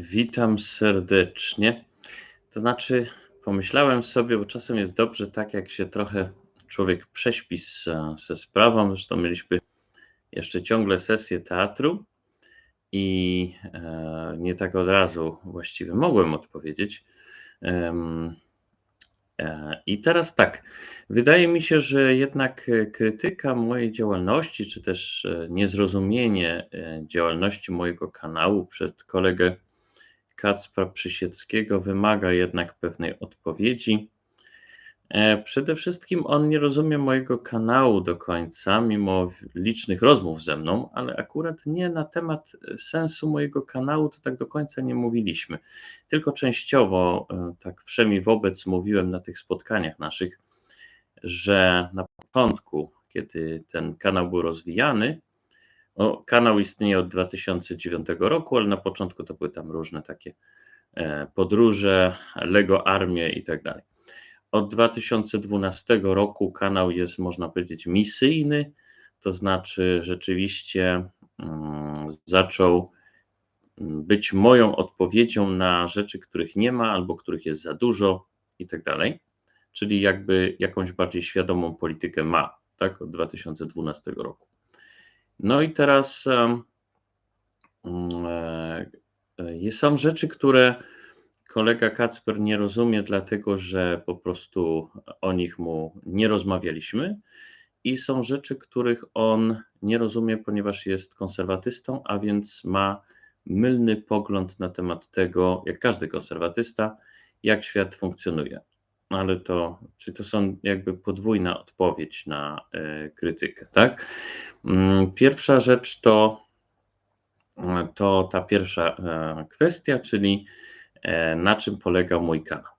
Witam serdecznie. To znaczy, pomyślałem sobie, bo czasem jest dobrze tak, jak się trochę człowiek prześpi ze sprawą. Zresztą mieliśmy jeszcze ciągle sesję teatru i e, nie tak od razu właściwie mogłem odpowiedzieć. E, I teraz tak, wydaje mi się, że jednak krytyka mojej działalności, czy też e, niezrozumienie e, działalności mojego kanału przez kolegę Kacpra Przysieckiego wymaga jednak pewnej odpowiedzi. E, przede wszystkim on nie rozumie mojego kanału do końca, mimo licznych rozmów ze mną, ale akurat nie na temat sensu mojego kanału to tak do końca nie mówiliśmy. Tylko częściowo, e, tak wszemi wobec, mówiłem na tych spotkaniach naszych, że na początku, kiedy ten kanał był rozwijany, no, kanał istnieje od 2009 roku, ale na początku to były tam różne takie e, podróże, Lego Armie i tak dalej. Od 2012 roku kanał jest, można powiedzieć, misyjny, to znaczy rzeczywiście mm, zaczął być moją odpowiedzią na rzeczy, których nie ma albo których jest za dużo i tak dalej. Czyli jakby jakąś bardziej świadomą politykę ma, tak, od 2012 roku. No i teraz e, są rzeczy, które kolega Kacper nie rozumie, dlatego że po prostu o nich mu nie rozmawialiśmy. I są rzeczy, których on nie rozumie, ponieważ jest konserwatystą, a więc ma mylny pogląd na temat tego, jak każdy konserwatysta, jak świat funkcjonuje. Ale to, czy to są jakby podwójna odpowiedź na y, krytykę, tak? Mm, pierwsza rzecz to, to ta pierwsza e, kwestia, czyli e, na czym polega mój kanał.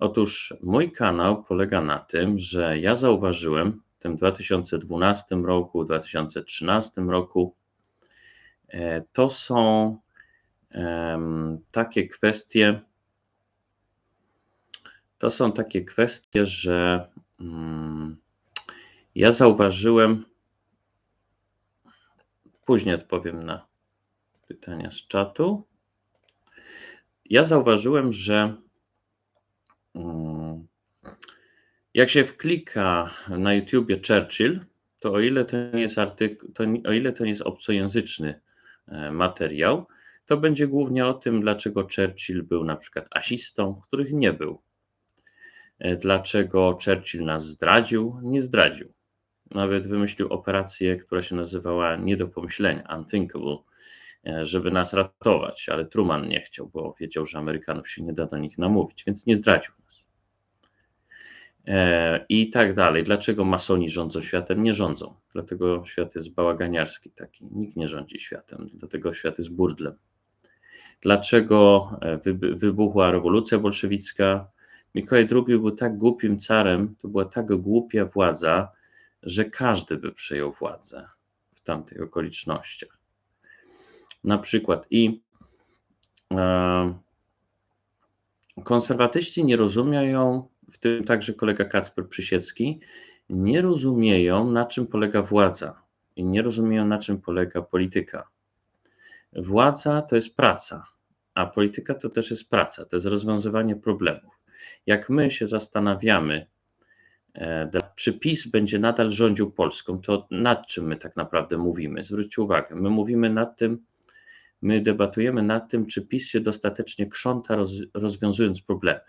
Otóż mój kanał polega na tym, że ja zauważyłem w tym 2012 roku, 2013 roku, e, to są takie kwestie, to są takie kwestie, że mm, ja zauważyłem, Później odpowiem na pytania z czatu. Ja zauważyłem, że mm, jak się wklika na YouTubie Churchill, to o ile to nie jest artykuł, to, o ile to nie jest obcojęzyczny e, materiał, to będzie głównie o tym, dlaczego Churchill był na przykład asistą, których nie był. E, dlaczego Churchill nas zdradził, nie zdradził nawet wymyślił operację, która się nazywała nie do pomyślenia, unthinkable, e, żeby nas ratować, ale Truman nie chciał, bo wiedział, że Amerykanów się nie da do nich namówić, więc nie zdradził nas. E, I tak dalej. Dlaczego masoni rządzą światem? Nie rządzą. Dlatego świat jest bałaganiarski taki. Nikt nie rządzi światem. Dlatego świat jest burdlem. Dlaczego wybuchła rewolucja bolszewicka? Mikołaj II był tak głupim carem, to była tak głupia władza, że każdy by przejął władzę w tamtych okolicznościach. Na przykład i e, konserwatyści nie rozumieją, w tym także kolega Kacper Przysiecki, nie rozumieją, na czym polega władza i nie rozumieją, na czym polega polityka. Władza to jest praca, a polityka to też jest praca, to jest rozwiązywanie problemów. Jak my się zastanawiamy, E, czy PiS będzie nadal rządził Polską, to nad czym my tak naprawdę mówimy? Zwróćcie uwagę, my mówimy nad tym, my debatujemy nad tym, czy PiS się dostatecznie krząta, roz, rozwiązując problemy.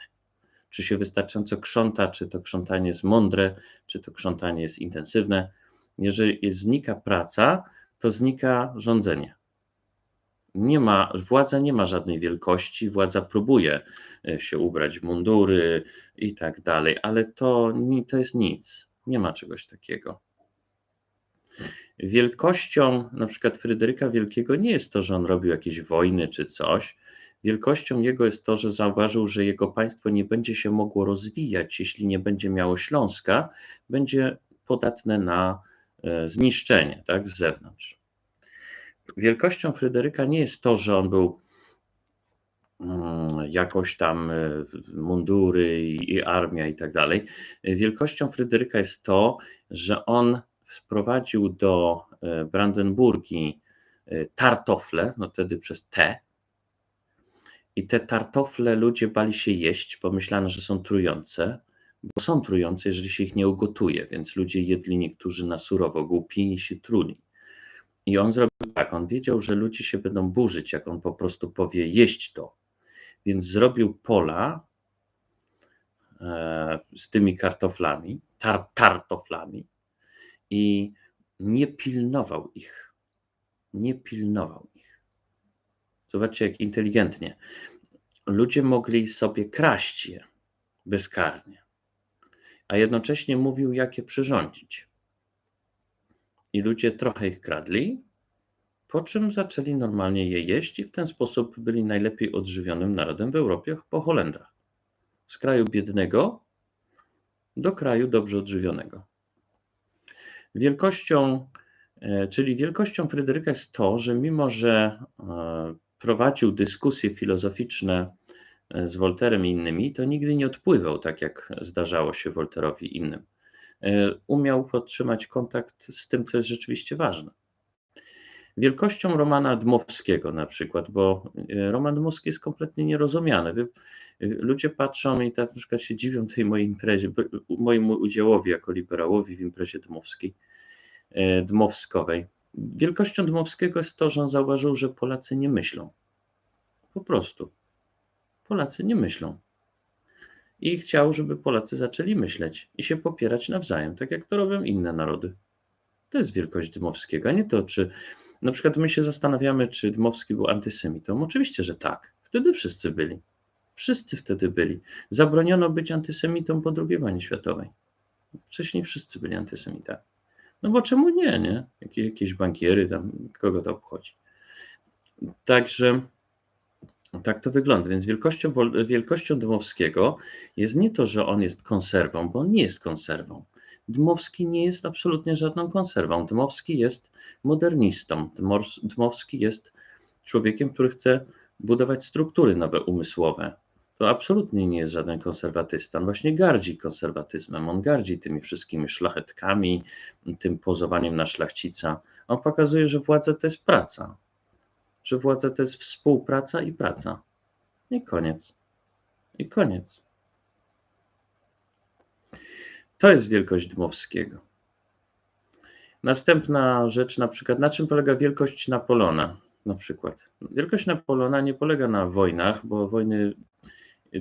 Czy się wystarczająco krząta, czy to krzątanie jest mądre, czy to krzątanie jest intensywne. Jeżeli znika praca, to znika rządzenie nie ma, władza nie ma żadnej wielkości, władza próbuje e, się ubrać w mundury i tak dalej, ale to, to jest nic, nie ma czegoś takiego. Wielkością na przykład Fryderyka Wielkiego nie jest to, że on robił jakieś wojny czy coś. Wielkością jego jest to, że zauważył, że jego państwo nie będzie się mogło rozwijać, jeśli nie będzie miało Śląska, będzie podatne na e, zniszczenie tak, z zewnątrz wielkością Fryderyka nie jest to, że on był mm, jakoś tam e, mundury i armia i tak dalej. Wielkością Fryderyka jest to, że on wprowadził do e, Brandenburgii e, tartofle, no wtedy przez T, I te tartofle ludzie bali się jeść, bo myślano, że są trujące, bo są trujące, jeżeli się ich nie ugotuje, więc ludzie jedli niektórzy na surowo, głupi i się truli. I on zrobił tak, on wiedział, że ludzie się będą burzyć, jak on po prostu powie jeść to. Więc zrobił pola e, z tymi kartoflami, tar, tartoflami i nie pilnował ich. Nie pilnował ich. Zobaczcie, jak inteligentnie. Ludzie mogli sobie kraść je bezkarnie, a jednocześnie mówił, jak je przyrządzić. I ludzie trochę ich kradli, po czym zaczęli normalnie je jeść i w ten sposób byli najlepiej odżywionym narodem w Europie po Holendrach. Z kraju biednego do kraju dobrze odżywionego. Wielkością, e, czyli wielkością Fryderyka jest to, że mimo, że e, prowadził dyskusje filozoficzne e, z Wolterem i innymi, to nigdy nie odpływał, tak jak zdarzało się Wolterowi innym. Umiał podtrzymać kontakt z tym, co jest rzeczywiście ważne. Wielkością Romana Dmowskiego na przykład, bo Roman Dmowski jest kompletnie nierozumiany. Ludzie patrzą i tak na przykład się dziwią tej mojej imprezie, mojemu udziałowi jako liberałowi w imprezie dmowskiej, e, dmowskowej. Wielkością Dmowskiego jest to, że on zauważył, że Polacy nie myślą. Po prostu. Polacy nie myślą. I chciał, żeby Polacy zaczęli myśleć i się popierać nawzajem, tak jak to robią inne narody. To jest wielkość Dmowskiego, a nie to, czy na przykład my się zastanawiamy, czy Dmowski był antysemitą. Oczywiście, że tak. Wtedy wszyscy byli. Wszyscy wtedy byli. Zabroniono być antysemitą po II wojnie światowej. Wcześniej wszyscy byli antysemitami. No bo czemu nie, nie? Jakieś bankiery tam, kogo to obchodzi. Także tak to wygląda. Więc wielkością, wielkością Dmowskiego jest nie to, że on jest konserwą, bo on nie jest konserwą. Dmowski nie jest absolutnie żadną konserwą. Dmowski jest modernistą. Dmowski jest człowiekiem, który chce budować struktury nowe umysłowe to absolutnie nie jest żaden konserwatysta. On właśnie gardzi konserwatyzmem, on gardzi tymi wszystkimi szlachetkami, tym pozowaniem na szlachcica. On pokazuje, że władza to jest praca, że władza to jest współpraca i praca. I koniec. I koniec. To jest wielkość Dmowskiego. Następna rzecz, na przykład, na czym polega wielkość Napoleona? Na przykład. Wielkość Napoleona nie polega na wojnach, bo wojny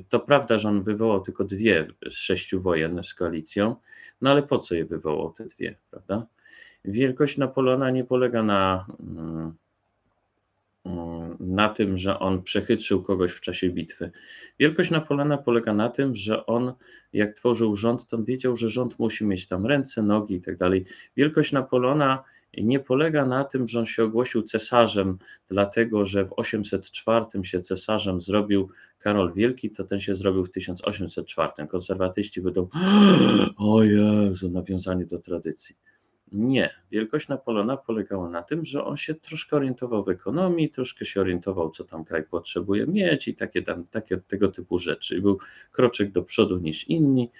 to prawda, że on wywołał tylko dwie z sześciu wojen z koalicją, no ale po co je wywołał te dwie, prawda? Wielkość Napoleona nie polega na, mm, mm, na tym, że on przechytrzył kogoś w czasie bitwy. Wielkość Napoleona polega na tym, że on, jak tworzył rząd, to wiedział, że rząd musi mieć tam ręce, nogi i tak dalej. Wielkość Napoleona nie polega na tym, że on się ogłosił cesarzem, dlatego że w 804 się cesarzem zrobił Karol Wielki, to ten się zrobił w 1804. Konserwatyści będą, o Jezu, nawiązanie do tradycji. Nie. Wielkość Napoleona polegała na tym, że on się troszkę orientował w ekonomii, troszkę się orientował, co tam kraj potrzebuje mieć i takie, tam, takie tego typu rzeczy. Był kroczek do przodu niż inni.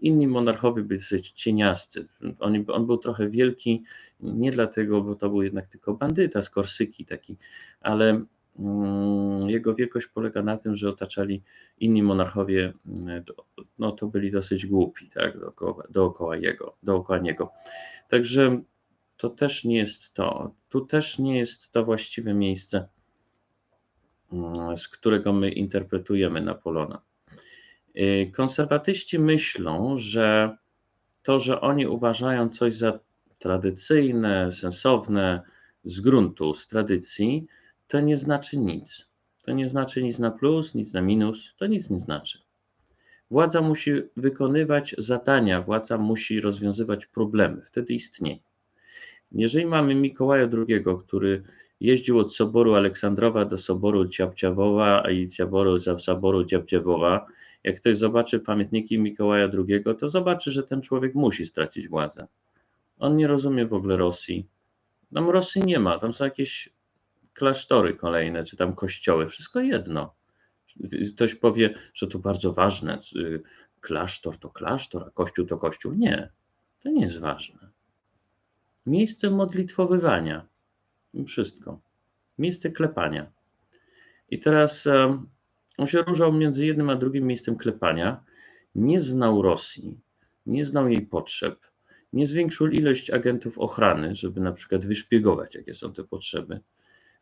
Inni monarchowie byli dosyć cieniasty. On, on był trochę wielki, nie dlatego, bo to był jednak tylko bandyta z Korsyki taki, ale jego wielkość polega na tym, że otaczali inni monarchowie, mm, no to byli dosyć głupi, tak, dookoła, dookoła jego, dookoła niego. Także to też nie jest to. Tu też nie jest to właściwe miejsce, mm, z którego my interpretujemy Napoleona. Y, konserwatyści myślą, że to, że oni uważają coś za tradycyjne, sensowne z gruntu, z tradycji, to nie znaczy nic. To nie znaczy nic na plus, nic na minus, to nic nie znaczy. Władza musi wykonywać zadania, władza musi rozwiązywać problemy, wtedy istnieje. Jeżeli mamy Mikołaja II, który jeździł od soboru Aleksandrowa do soboru Dziabdziabowa i soboru, soboru Dziabdziabowa, jak ktoś zobaczy pamiętniki Mikołaja II, to zobaczy, że ten człowiek musi stracić władzę. On nie rozumie w ogóle Rosji. Tam Rosji nie ma, tam są jakieś klasztory kolejne, czy tam kościoły, wszystko jedno. Ktoś powie, że to bardzo ważne, klasztor to klasztor, a kościół to kościół. Nie, to nie jest ważne. Miejsce modlitwowywania, wszystko. Miejsce klepania. I teraz on się różał między jednym a drugim miejscem klepania. Nie znał Rosji, nie znał jej potrzeb, nie zwiększył ilość agentów ochrany, żeby na przykład wyszpiegować, jakie są te potrzeby.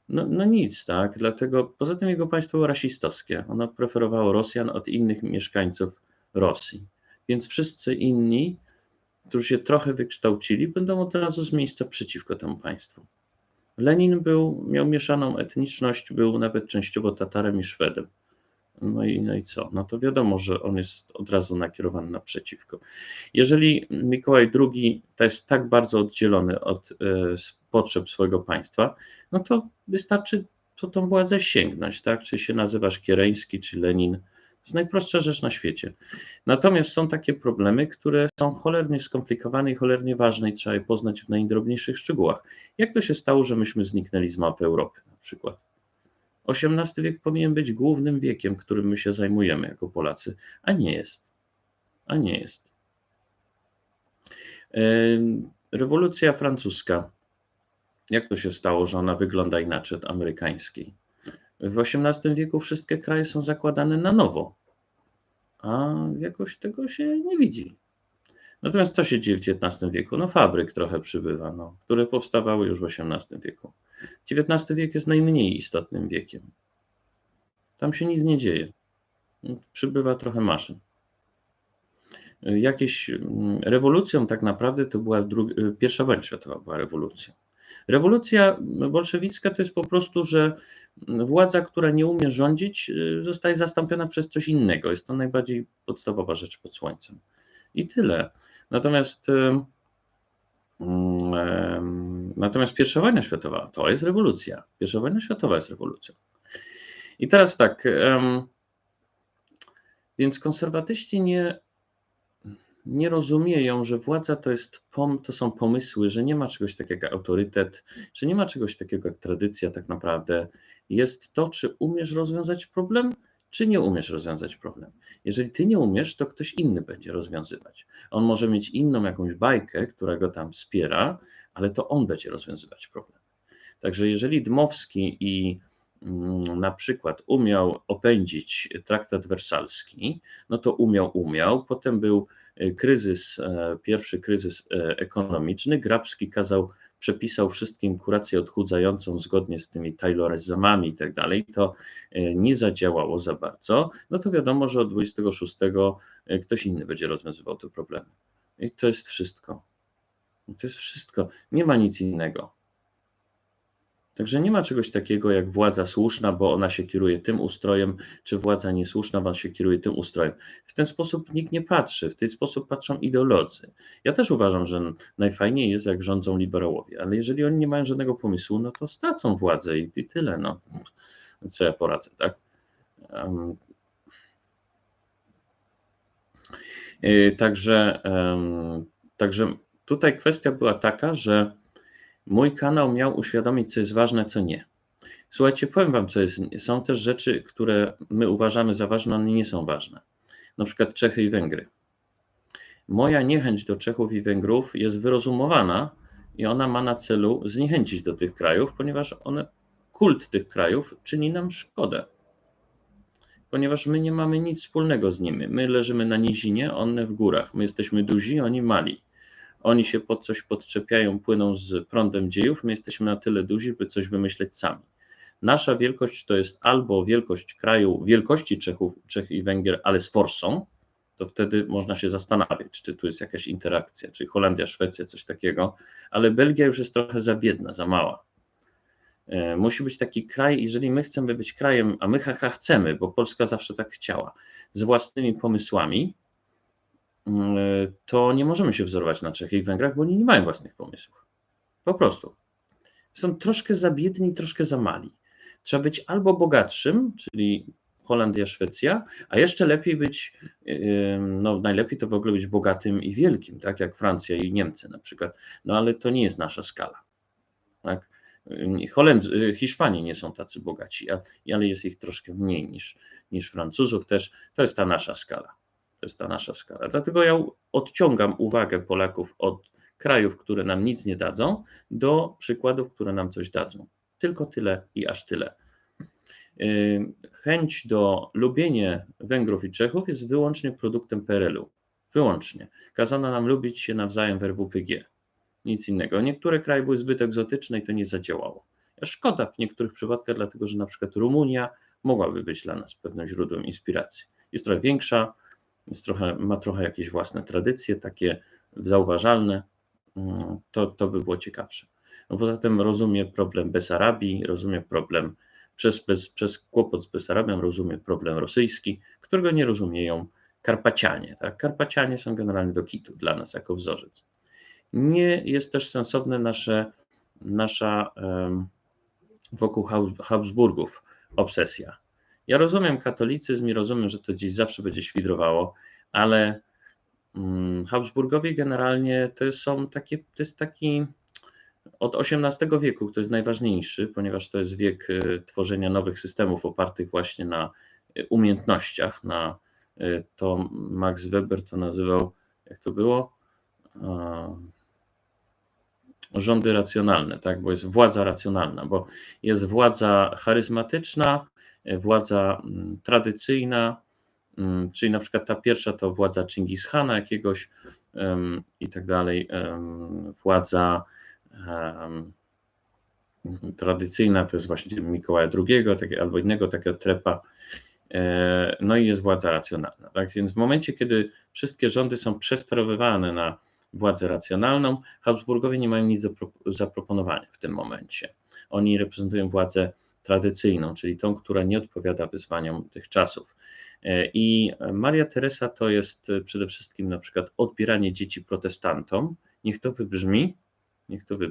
No, no nic, tak. Dlatego poza tym jego państwo było rasistowskie. Ono preferowało Rosjan od innych mieszkańców Rosji. Więc wszyscy inni, którzy się trochę wykształcili, będą od razu z miejsca przeciwko temu państwu. Lenin był, miał mieszaną etniczność, był nawet częściowo Tatarem i Szwedem. No i, no i co? No to wiadomo, że on jest od razu nakierowany naprzeciwko. Jeżeli Mikołaj II to jest tak bardzo oddzielony od y, potrzeb swojego państwa, no to wystarczy po tą władzę sięgnąć, tak? Czy się nazywasz Kiereński, czy Lenin. To jest najprostsza rzecz na świecie. Natomiast są takie problemy, które są cholernie skomplikowane i cholernie ważne i trzeba je poznać w najdrobniejszych szczegółach. Jak to się stało, że myśmy zniknęli z mapy Europy na przykład? XVIII wiek powinien być głównym wiekiem, którym my się zajmujemy jako Polacy, a nie jest. A nie jest. Rewolucja francuska. Jak to się stało, że ona wygląda inaczej od amerykańskiej? W XVIII wieku wszystkie kraje są zakładane na nowo, a jakoś tego się nie widzi. Natomiast co się dzieje w XIX wieku? No fabryk trochę przybywa, no, które powstawały już w XVIII wieku. XIX wiek jest najmniej istotnym wiekiem. Tam się nic nie dzieje. Przybywa trochę maszyn. Jakieś mm, rewolucją tak naprawdę to była druga, pierwsza wojna światowa była rewolucją. Rewolucja bolszewicka to jest po prostu, że władza, która nie umie rządzić, zostaje zastąpiona przez coś innego. Jest to najbardziej podstawowa rzecz pod słońcem. I tyle. Natomiast Natomiast pierwsza wojna światowa to jest rewolucja. Pierwsza wojna światowa jest rewolucją. I teraz tak, więc konserwatyści nie, nie rozumieją, że władza to, jest, to są pomysły, że nie ma czegoś takiego jak autorytet, że nie ma czegoś takiego jak tradycja tak naprawdę. Jest to, czy umiesz rozwiązać problem, czy nie umiesz rozwiązać problem. Jeżeli ty nie umiesz, to ktoś inny będzie rozwiązywać. On może mieć inną jakąś bajkę, która go tam wspiera, ale to on będzie rozwiązywać problem. Także jeżeli Dmowski i mm, na przykład umiał opędzić traktat wersalski, no to umiał, umiał. Potem był kryzys, e, pierwszy kryzys e, ekonomiczny. Grabski kazał przepisał wszystkim kurację odchudzającą zgodnie z tymi Taylorezamami i tak dalej, to e, nie zadziałało za bardzo, no to wiadomo, że od 26 e, ktoś inny będzie rozwiązywał te problemy. I to jest wszystko. To jest wszystko. Nie ma nic innego. Także nie ma czegoś takiego jak władza słuszna, bo ona się kieruje tym ustrojem, czy władza niesłuszna, bo ona się kieruje tym ustrojem. W ten sposób nikt nie patrzy, w ten sposób patrzą ideolodzy. Ja też uważam, że najfajniej jest, jak rządzą liberałowie, ale jeżeli oni nie mają żadnego pomysłu, no to stracą władzę i, i tyle. No. Co ja poradzę, tak? Um, Także, także tutaj kwestia była taka, że Mój kanał miał uświadomić, co jest ważne, co nie. Słuchajcie, powiem Wam, co jest. Są też rzeczy, które my uważamy za ważne, one nie są ważne. Na przykład Czechy i Węgry. Moja niechęć do Czechów i Węgrów jest wyrozumowana i ona ma na celu zniechęcić do tych krajów, ponieważ one, kult tych krajów czyni nam szkodę. Ponieważ my nie mamy nic wspólnego z nimi. My leżymy na nizinie, one w górach. My jesteśmy duzi, oni mali. Oni się pod coś podczepiają, płyną z prądem dziejów, my jesteśmy na tyle duzi, by coś wymyśleć sami. Nasza wielkość to jest albo wielkość kraju, wielkości Czechów, Czech i Węgier, ale z forsą, to wtedy można się zastanawiać, czy tu jest jakaś interakcja, czy Holandia, Szwecja, coś takiego, ale Belgia już jest trochę za biedna, za mała. E, musi być taki kraj, jeżeli my chcemy być krajem, a my haha chcemy, bo Polska zawsze tak chciała, z własnymi pomysłami, to nie możemy się wzorować na Czechach i Węgrach, bo oni nie mają własnych pomysłów. Po prostu. Są troszkę za biedni, troszkę za mali. Trzeba być albo bogatszym, czyli Holandia, Szwecja, a jeszcze lepiej być, no najlepiej to w ogóle być bogatym i wielkim, tak jak Francja i Niemcy na przykład. No ale to nie jest nasza skala. Tak? Hiszpanie nie są tacy bogaci, ale jest ich troszkę mniej niż, niż Francuzów też. To jest ta nasza skala. To jest ta nasza skala. Dlatego ja odciągam uwagę Polaków od krajów, które nam nic nie dadzą, do przykładów, które nam coś dadzą. Tylko tyle i aż tyle. Y, chęć do lubienia Węgrów i Czechów jest wyłącznie produktem PRL-u. Wyłącznie. Kazano nam lubić się nawzajem w RWPG. Nic innego. Niektóre kraje były zbyt egzotyczne i to nie zadziałało. Szkoda w niektórych przypadkach, dlatego że na przykład Rumunia mogłaby być dla nas pewnym źródłem inspiracji. Jest trochę większa, jest trochę, ma trochę jakieś własne tradycje, takie zauważalne. Mm, to, to by było ciekawsze. No poza tym rozumie problem Besarabii, rozumie problem przez, bez, przez kłopot z Besarabią, rozumie problem rosyjski, którego nie rozumieją Karpacianie. Tak? Karpacianie są generalnie do kitu dla nas jako wzorzec. Nie jest też sensowne nasze, nasza um, wokół Habsburgów obsesja. Ja rozumiem katolicyzm i rozumiem, że to gdzieś zawsze będzie świdrowało, ale um, Habsburgowie generalnie to są takie, to jest taki od XVIII wieku, który jest najważniejszy, ponieważ to jest wiek e, tworzenia nowych systemów opartych właśnie na e, umiejętnościach, na e, to Max Weber to nazywał, jak to było? Rządy racjonalne, tak? Bo jest władza racjonalna, bo jest władza charyzmatyczna, władza mm, tradycyjna, mm, czyli na przykład ta pierwsza to władza Chingis Hana jakiegoś i tak dalej, władza tradycyjna to jest właśnie Mikołaja II tak, albo innego takiego trepa, e, no i jest władza racjonalna. Tak? Więc w momencie, kiedy wszystkie rządy są przesterowywane na władzę racjonalną, Habsburgowie nie mają nic do zaproponowania w tym momencie. Oni reprezentują władzę tradycyjną, czyli tą, która nie odpowiada wyzwaniom tych czasów. E, I Maria Teresa to jest przede wszystkim na przykład odbieranie dzieci protestantom. Niech to wybrzmi, niech to wybrzmi